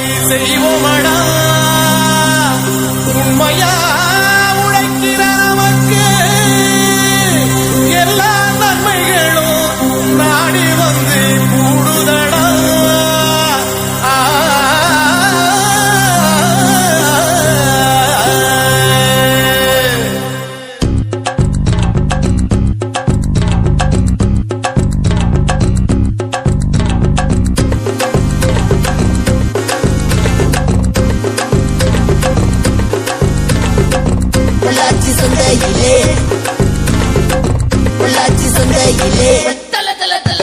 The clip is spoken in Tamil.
செய்வோமடா சந்தையிலே உள்ளாட்சி சந்தையிலே தல தல தல.